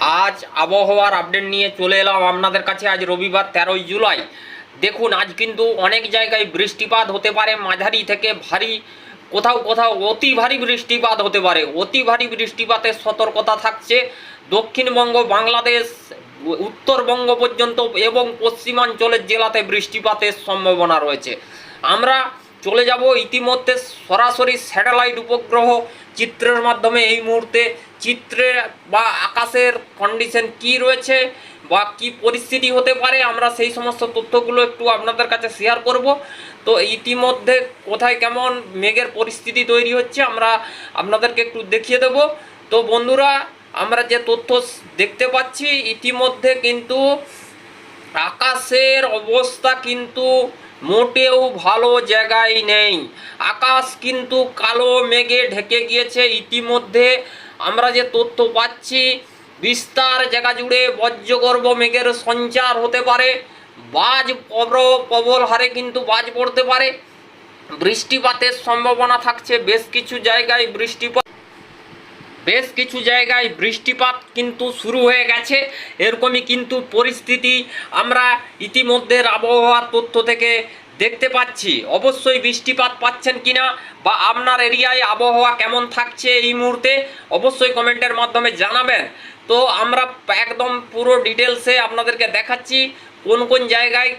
আজ আবহাওয়ার আপডেট নিয়ে চলে এলাম আপনাদের কাছে। আজ রবিবার, তেরোই জুলাই। দেখুন, আজ কিন্তু অনেক জায়গায় বৃষ্টিপাত হতে পারে। মাঝারি থেকে ভারী, কোথাও কোথাও অতি ভারী বৃষ্টিপাত হতে পারে। অতি ভারী বৃষ্টিপাতের সতর্কতা থাকছে দক্ষিণবঙ্গ, বাংলাদেশ, উত্তরবঙ্গ পর্যন্ত এবং পশ্চিমাঞ্চলের জেলাতে বৃষ্টিপাতের সম্ভাবনা রয়েছে। আমরা চলে যাব ইতিমধ্যে সরাসরি স্যাটেলাইট উপগ্রহ চিত্রের মাধ্যমে এই মুহূর্তে। চিত্রে বা আকাশের কন্ডিশন কি রয়েছে বা কি পরিস্থিতি হতে পারে, আমরা সেই সমস্ত তথ্যগুলো একটু আপনাদের কাছে শেয়ার করব। তো ইতিমধ্যে কোথায় কেমন মেঘের পরিস্থিতি তৈরি হচ্ছে, আমরা আপনাদেরকে একটু দেখিয়ে দেব। তো বন্ধুরা, আমরা যে তথ্য দেখতে পাচ্ছি, ইতিমধ্যে কিন্তু আকাশের অবস্থা কিন্তু মোটেও ভালো জায়গায় নেই। আকাশ কিন্তু কালো মেঘে ঢেকে গিয়েছে। ইতিমধ্যে আমরা যে তথ্য পাচ্ছি, বিস্তার জায়গা জুড়ে বজ্রগর্ভ মেঘের সঞ্চার হতে পারে। বাজ প্রবল হারে কিন্তু বাজ পড়তে পারে। বৃষ্টিপাতের সম্ভাবনা থাকছে বেশ কিছু জায়গায় বৃষ্টিপাত। বেশ কিছু জায়গায় বৃষ্টিপাত কিন্তু শুরু হয়ে গেছে। এরকমই কিন্তু পরিস্থিতি। আমরা ইতিমধ্যে আবহাওয়ার তথ্য থেকে দেখতে পাচ্ছি। অবশ্যই বৃষ্টিপাত পাচ্ছেন কিনা বা আপনার এরিয়ায় আবহাওয়া কেমন থাকছে এই মুহূর্তে অবশ্যই কমেন্টের মাধ্যমে জানাবেন। তো আমরা একদম পুরো ডিটেলসে আপনাদেরকে দেখাচ্ছি কোন কোন জায়গায়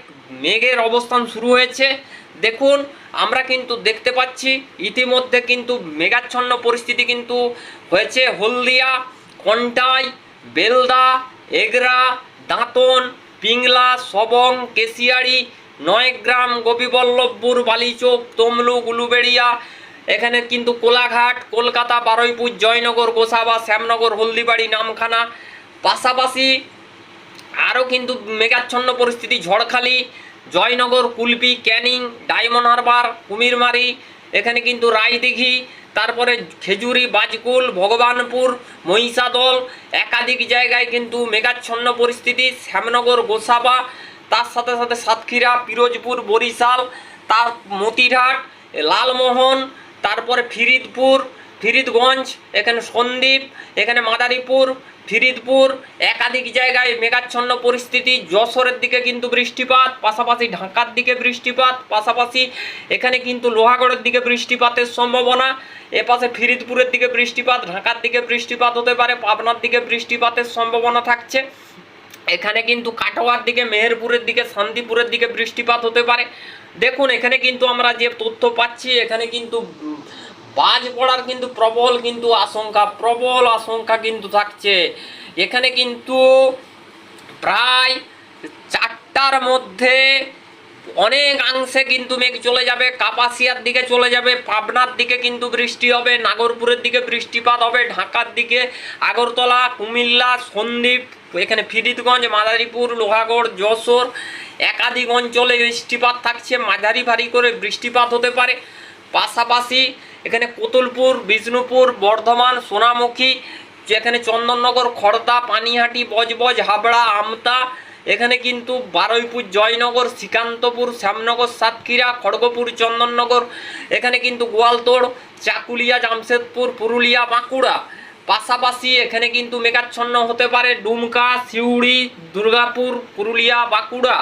মেঘের অবস্থান শুরু হয়েছে। দেখুন, আমরা কিন্তু দেখতে পাচ্ছি ইতিমধ্যে কিন্তু মেঘাচ্ছন্ন পরিস্থিতি কিন্তু হয়েছে। হলদিয়া, কন্টাই, বেলদা, এগরা, দাঁতন, পিংলা, সবং কেশিয়াড়ি নয়গ্রাম গোপীবল্লভপুর, বালিচোক, তমলুক, উলুবেড়িয়া। এখানে কিন্তু কোলাঘাট, কলকাতা, বারুইপুর, জয়নগর, গোসাবা, শ্যামনগর, হলদিবাড়ি, নামখানা। পাশাপাশি আরও কিন্তু মেঘাচ্ছন্ন পরিস্থিতি, ঝড়খালি, জয়নগর, কুলপি, ক্যানিং, ডায়মন্ড হারবার, কুমিরমারি, এখানে কিন্তু রায়দিঘি, তারপরে খেজুরি, বাজকুল, ভগবানপুর, মহিষাদল। একাধিক জায়গায় কিন্তু মেঘাচ্ছন্ন পরিস্থিতি, শ্যামনগর, গোসাবা তার সাথে সাথে সাতক্ষীরা, পিরোজপুর, বরিশাল, তার মতিরহাট, লালমোহন, তারপরে ফিরিদপুর, ফিরিদগঞ্জ, এখানে সন্দ্বীপ, এখানে মাদারীপুর, ফিরিদপুর, একাধিক জায়গায় মেঘাচ্ছন্ন পরিস্থিতি, যশোরের দিকে কিন্তু বৃষ্টিপাত, পাশাপাশি ঢাকার দিকে বৃষ্টিপাত, পাশাপাশি এখানে কিন্তু লোহাগড়ের দিকে বৃষ্টিপাতের সম্ভাবনা, এপাশে ফিরিদপুরের দিকে বৃষ্টিপাত, ঢাকার দিকে বৃষ্টিপাত হতে পারে, পাবনার দিকে বৃষ্টিপাতের সম্ভাবনা থাকছে। এখানে কিন্তু কাটোয়ার দিকে, মেহেরপুরের দিকে, শান্তিপুরের দিকে বৃষ্টিপাত হতে পারে। দেখুন, এখানে কিন্তু আমরা যে তথ্য পাচ্ছি, এখানে কিন্তু বাজ পড়ার কিন্তু প্রবল কিন্তু আশঙ্কা, প্রবল আশঙ্কা কিন্তু থাকছে। এখানে কিন্তু প্রায় চারটার মধ্যে অনেকাংশে কিন্তু মেঘ চলে যাবে, কাপাসিয়ার দিকে চলে যাবে, পাবনার দিকে কিন্তু বৃষ্টি হবে, নাগরপুরের দিকে বৃষ্টিপাত হবে, ঢাকার দিকে আগরতলা, কুমিল্লা, সন্দ্বীপ, এখানে ফিরিদগঞ্জ, মাদারীপুর, লোহাগড়, যশোর, একাধিক অঞ্চলে বৃষ্টিপাত থাকছে, মাঝারি ভারী করে বৃষ্টিপাত হতে পারে। পাশাপাশি এখানে কোতুলপুর, বিষ্ণুপুর, বর্ধমান, সোনামুখী এখানে চন্দননগর খড়দা পানিহাটি, বজবজ, হাবড়া, আমতা এখানে কিন্তু বারুইপুর জয়নগর, শ্রীকান্তপুর, শ্যামনগর, সাতক্ষীরা, খড়গপুর, চন্দননগর, এখানে কিন্তু গোয়ালতোড়, চাকুলিয়া, জামশেদপুর, পুরুলিয়া, বাঁকুড়া। পাশাপাশি এখানে কিন্তু মেঘাচ্ছন্ন হতে পারে ডুমকা, সিউড়ি, দুর্গাপুর, পুরুলিয়া, বাঁকুড়া।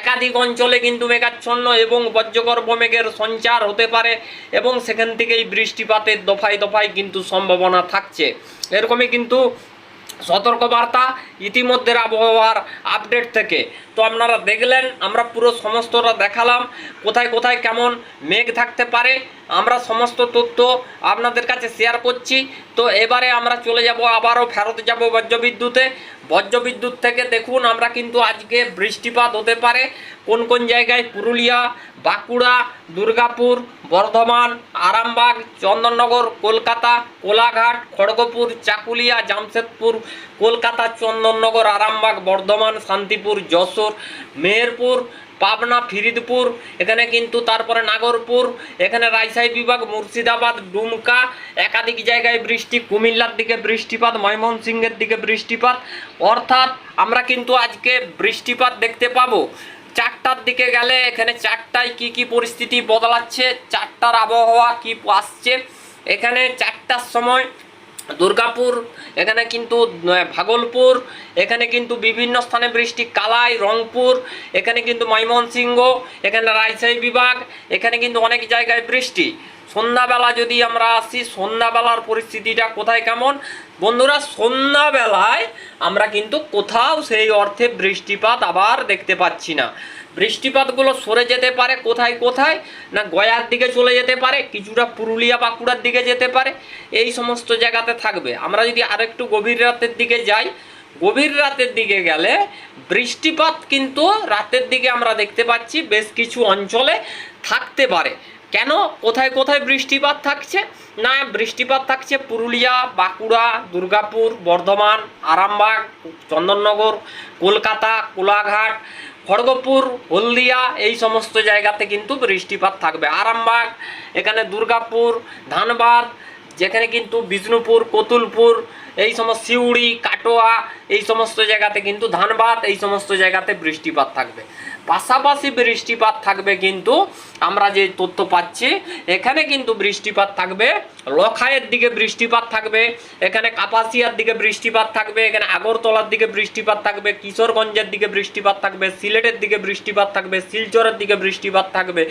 একাধিক অঞ্চলে কিন্তু মেঘাচ্ছন্ন এবং বজ্রগর্ভ মেঘের সঞ্চার হতে পারে এবং সেখান থেকেই বৃষ্টিপাতের দফায় দফায় কিন্তু সম্ভাবনা থাকছে। এরকমই কিন্তু সতর্কবার্তা ইতিমধ্যে আবহাওয়ার আপডেট থেকে। তো আপনারা দেখলেন, আমরা পুরো সমস্তটা দেখালাম, কোথায় কোথায় কেমন মেঘ থাকতে পারে, আমরা সমস্ত তথ্য আপনাদের কাছে শেয়ার করছি। তো এবারে আমরা চলে যাব, আবারও ফেরত যাব বজ্রবিদ্যুতে। বজ্রবিদ্যুৎ থেকে দেখুন, আমরা কিন্তু আজকে বৃষ্টিপাত হতে পারে। কোন কোন জায়গায়? পুরুলিয়া, বাঁকুড়া, দুর্গাপুর, বর্ধমান, আরামবাগ, চন্দননগর, কলকাতা, কোলাঘাট, খড়গপুর, চাকুলিয়া, জামশেদপুর, কলকাতা, চন্দননগর, আরামবাগ, বর্ধমান, শান্তিপুর, যশোর মেহেরপুর, পাবনা, ফিরিদপুর, এখানে কিন্তু তারপরে নাগরপুর, এখানে রাজশাহী বিভাগ, মুর্শিদাবাদ, ডুমকা, একাধিক জায়গায় বৃষ্টি, কুমিল্লার দিকে বৃষ্টিপাত, ময়মনসিংহের দিকে বৃষ্টিপাত। অর্থাৎ আমরা কিন্তু আজকে বৃষ্টিপাত দেখতে পাবো। চারটার দিকে গেলে এখানে চারটায় কি কি পরিস্থিতি বদলাচ্ছে, চারটার আবহাওয়া কি আসছে, এখানে চারটার সময় দুর্গাপুর, এখানে কিন্তু ভাগলপুর, এখানে কিন্তু বিভিন্ন স্থানে বৃষ্টি, কালাই, রংপুর, এখানে কিন্তু ময়মনসিংহ, এখানে রাজশাহী বিভাগ, এখানে কিন্তু অনেক জায়গায় বৃষ্টি। সন্ধ্যাবেলা যদি আমরা আসি, সন্ধ্যাবেলার পরিস্থিতিটা কোথায় কেমন? বন্ধুরা, সন্ধ্যাবেলায় আমরা কিন্তু কোথাও সেই অর্থে বৃষ্টিপাত আবার দেখতে পাচ্ছি না। বৃষ্টিপাতগুলো সরে যেতে পারে। কোথায় কোথায়? না গয়ার দিকে চলে যেতে পারে, কিছুটা পুরুলিয়া বাঁকুড়ার দিকে যেতে পারে। এই সমস্ত জায়গাতে থাকবে। আমরা যদি আরেকটু গভীর রাতের দিকে যাই, গভীর রাতের দিকে গেলে বৃষ্টিপাত কিন্তু রাতের দিকে আমরা দেখতে পাচ্ছি বেশ কিছু অঞ্চলে থাকতে পারে। কেন? কোথায় কোথায় বৃষ্টিপাত থাকছে? না, বৃষ্টিপাত থাকছে পুরুলিয়া, বাঁকুড়া, দুর্গাপুর, বর্ধমান, আরামবাগ, চন্দননগর, কলকাতা, কোলাঘাট খড়গপুর, হলদিয়া, এই সমস্ত জায়গাতে কিন্তু বৃষ্টিপাত থাকবে। আরামবাগ, এখানে দুর্গাপুর, ধানবাদ, যেখানে কিন্তু বিষ্ণুপুর, কতুলপুর, এই সমস্ত সিউড়ি, কাটোয়া, এই সমস্ত জায়গাতে কিন্তু ধানবাদ, এই সমস্ত জায়গাতে বৃষ্টিপাত থাকবে। পাশাপাশি বৃষ্টিপাত থাকবে কিন্তু আমরা যে তথ্য পাচ্ছি, এখানে কিন্তু বৃষ্টিপাত থাকবে, লখাইয়ের দিকে বৃষ্টিপাত থাকবে, এখানে কাপাসিয়ার দিকে বৃষ্টিপাত থাকবে, এখানে আগরতলার দিকে বৃষ্টিপাত থাকবে, কিশোরগঞ্জের দিকে বৃষ্টিপাত থাকবে, সিলেটের দিকে বৃষ্টিপাত থাকবে, শিলচরের দিকে বৃষ্টিপাত থাকবে।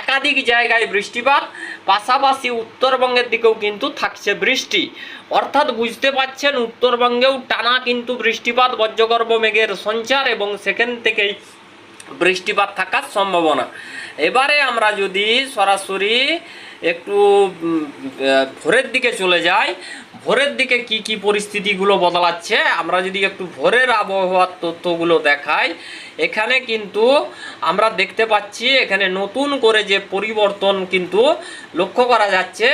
একাধিক জায়গায় বৃষ্টিপাত, পাশাপাশি উত্তরবঙ্গের দিকেও কিন্তু থাকছে বৃষ্টি। অর্থাৎ বুঝতে পারছেন উত্তরবঙ্গেও টানা কিন্তু বৃষ্টিপাত, বজ্রগর্ভ মেঘের সঞ্চার এবং সেখান থেকেই বৃষ্টিপাত থাকার সম্ভাবনা। এবারে আমরা যদি সরাসরি একটু ভোরের দিকে চলে যাই, ভোরের দিকে কি কি পরিস্থিতিগুলো বদলাচ্ছে, আমরা যদি একটু ভোরের আবহাওয়ার তথ্যগুলো দেখাই, এখানে কিন্তু আমরা দেখতে পাচ্ছি, এখানে নতুন করে যে পরিবর্তন কিন্তু লক্ষ্য করা যাচ্ছে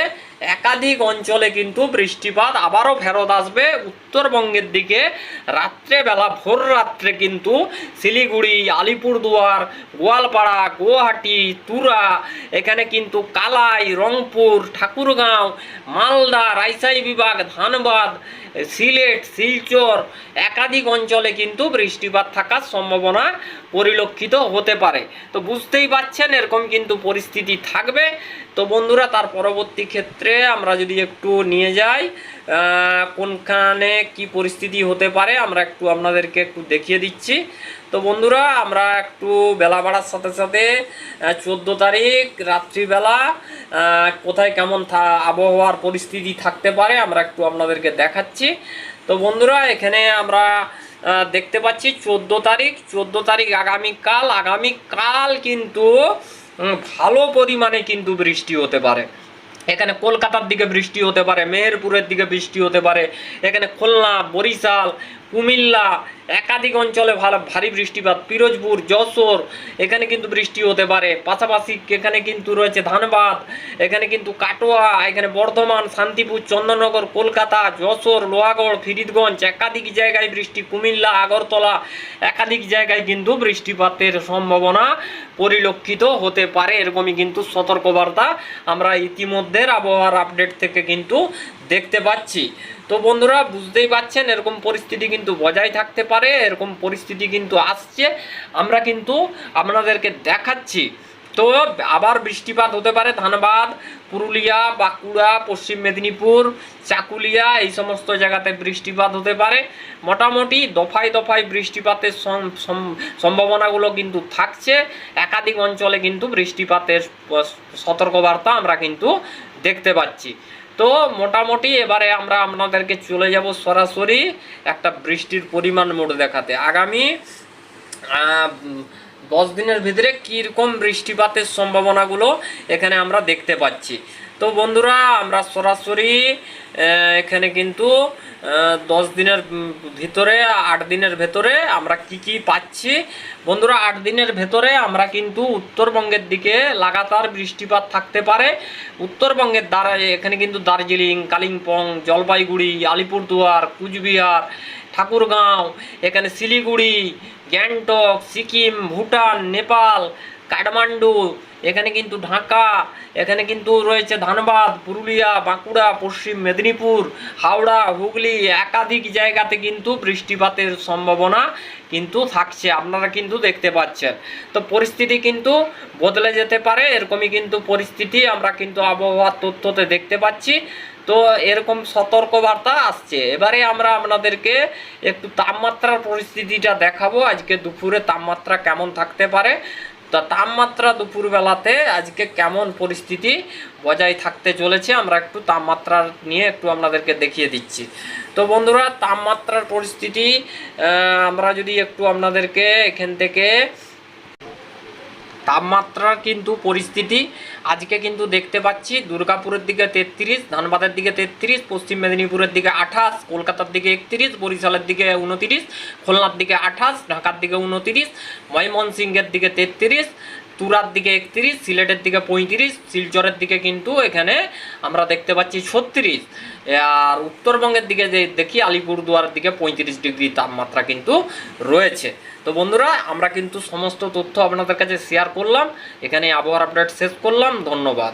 একাধিক অঞ্চলে কিন্তু বৃষ্টিপাত আবারও ফেরত আসবে। উত্তরবঙ্গের দিকে রাত্রেবেলা, ভোর রাত্রে কিন্তু শিলিগুড়ি, আলিপুরদুয়ার, গোয়ালপাড়া, গুয়াহাটি, তুরা, এখানে কিন্তু কালাই, রংপুর, ঠাকুরগাঁও, মালদা রাজশাহী বিভাগ, ধানবাদ, সিলেট, শিলচর একাধিক অঞ্চলে কিন্তু বৃষ্টিপাত থাকার সম্ভাবনা পরিলক্ষিত হতে পারে। তো বুঝতেই পাচ্ছেন এরকম কিন্তু পরিস্থিতি থাকবে। তো বন্ধুরা, তার পরবর্তী ক্ষেত্রে আমরা যদি একটু নিয়ে যাই কোনখানে কি পরিস্থিতি হতে পারে, আমরা একটু আপনাদেরকে একটু দেখিয়ে দিচ্ছি। তো বন্ধুরা, আমরা একটু বেলা বাড়ার সাথে সাথে চোদ্দ তারিখ, রাত্রিবেলা কোথায় কেমন থা- আবহাওয়ার পরিস্থিতি থাকতে পারে, আমরা একটু আপনাদেরকে দেখাচ্ছি। তো বন্ধুরা, এখানে আমরা দেখতে পাচ্ছি চোদ্দ তারিখ চোদ্দ তারিখ আগামীকাল আগামীকাল কিন্তু ভালো পরিমাণে কিন্তু বৃষ্টি হতে পারে। এখানে কলকাতার দিকে বৃষ্টি হতে পারে, মেহেরপুরের দিকে বৃষ্টি হতে পারে, এখানে খুলনা, বরিশাল কুমিল্লা, একাধিক অঞ্চলে ভালো, ভারী বৃষ্টিপাত, পিরোজপুর, যশোর, এখানে কিন্তু বৃষ্টি হতে পারে। পাশাপাশি এখানে কিন্তু রয়েছে ধানবাদ, এখানে কিন্তু কাটোয়া, এখানে বর্ধমান, শান্তিপুর, চন্দননগর, কলকাতা, যশোর, লোহাগড়, ফিরিদগঞ্জ, একাধিক জায়গায় বৃষ্টি, কুমিল্লা, আগরতলা, একাধিক জায়গায় কিন্তু বৃষ্টিপাতের সম্ভাবনা পরিলক্ষিত হতে পারে। এরকমই কিন্তু সতর্কবার্তা আমরা ইতিমধ্যে আবহাওয়ার আপডেট থেকে কিন্তু দেখতে পাচ্ছি। তো বন্ধুরা, বুঝতেই পাচ্ছেন, এরকম পরিস্থিতি কিন্তু বজায় থাকতে পারে, এরকম পরিস্থিতি কিন্তু আসছে। আমরা কিন্তু আপনাদেরকে দেখাচ্ছি। তো আবার বৃষ্টিপাত হতে পারে, ধানবাদ, পুরুলিয়া, বাঁকুড়া, পশ্চিম মেদিনীপুর, চাকুলিয়া, এই সমস্ত জায়গাতে বৃষ্টিপাত হতে পারে। মোটামুটি দফায় দফায় বৃষ্টিপাতের সম- সম- সম্ভাবনাগুলো কিন্তু থাকছে। একাধিক অঞ্চলে কিন্তু বৃষ্টিপাতের সতর্কবার্তা আমরা কিন্তু দেখতে পাচ্ছি। তো মোটামুটি এবারে আমরা আপনাদেরকে চলে যাব সরাসরি একটা বৃষ্টির পরিমাণ মোড দেখাতে। আগামী দশ দিনের ভিতরে কীরকম বৃষ্টিপাতের সম্ভাবনাগুলো এখানে আমরা দেখতে পাচ্ছি। তো বন্ধুরা, আমরা সরাসরি এখানে কিন্তু দশ দিনের ভিতরে, আট দিনের ভেতরে আমরা কি কি পাচ্ছি? বন্ধুরা, আট দিনের ভেতরে আমরা কিন্তু উত্তরবঙ্গের দিকে লাগাতার বৃষ্টিপাত থাকতে পারে। উত্তরবঙ্গের দ্বারা, এখানে কিন্তু দার্জিলিং, কালিম্পং, জলপাইগুড়ি, আলিপুরদুয়ার, কুচবিহার, ঠাকুরগাঁও, এখানে শিলিগুড়ি, গ্যাংটক, সিকিম, ভুটান, নেপাল, কাঠমান্ডু এখানে কিন্তু ঢাকা, এখানে কিন্তু রয়েছে ধানবাদ, পুরুলিয়া, বাঁকুড়া, পশ্চিম মেদিনীপুর, হাওড়া, হুগলি একাধিক জায়গাতে কিন্তু বৃষ্টিপাতের সম্ভাবনা কিন্তু থাকছে, আপনারা কিন্তু দেখতে পাচ্ছেন। তো পরিস্থিতি কিন্তু বদলে যেতে পারে, এরকমই কিন্তু পরিস্থিতি আমরা কিন্তু আবহাওয়ার তথ্যতে দেখতে পাচ্ছি। তো এরকম সতর্কবার্তা আসছে। এবারে আমরা আপনাদেরকে একটু তাপমাত্রার পরিস্থিতিটা দেখাবো। আজকে দুপুরে তাপমাত্রা কেমন থাকতে পারে? তা তাপমাত্রা দুপুরবেলাতে আজকে কেমন পরিস্থিতি বজায় থাকতে চলেছে, আমরা একটু তাপমাত্রা নিয়ে একটু আপনাদেরকে দেখিয়ে দিচ্ছি। তো বন্ধুরা, তাপমাত্রার পরিস্থিতি আমরা যদি একটু আপনাদেরকে এখান থেকে তাপমাত্রার কিন্তু পরিস্থিতি। আজকে কিন্তু দেখতে পাচ্ছি দুর্গাপুরের দিকে তেত্রিশ, ধানবাদের দিকে তেত্রিশ, পশ্চিম মেদিনীপুরের দিকে আঠাশ, কলকাতার দিকে একত্রিশ, বরিশালের দিকে উনতিরিশ, খুলনার দিকে আঠাশ, ঢাকার দিকে উনতিরিশ, ময়মনসিংহের দিকে তেত্রিশ, তুরার দিকে একত্রিশ, সিলেটের দিকে পঁয়ত্রিশ, শিলচরের দিকে কিন্তু এখানে আমরা দেখতে পাচ্ছি ছত্রিশ। আর উত্তরবঙ্গের দিকে যে দেখি, আলিপুরদুয়ারের দিকে পঁয়ত্রিশ ডিগ্রি তাপমাত্রা কিন্তু রয়েছে। তো বন্ধুরা, আমরা কিন্তু সমস্ত তথ্য আপনাদের কাছে শেয়ার করলাম। এখানে আবহাওয়ার আপডেট শেষ করলাম। ধন্যবাদ।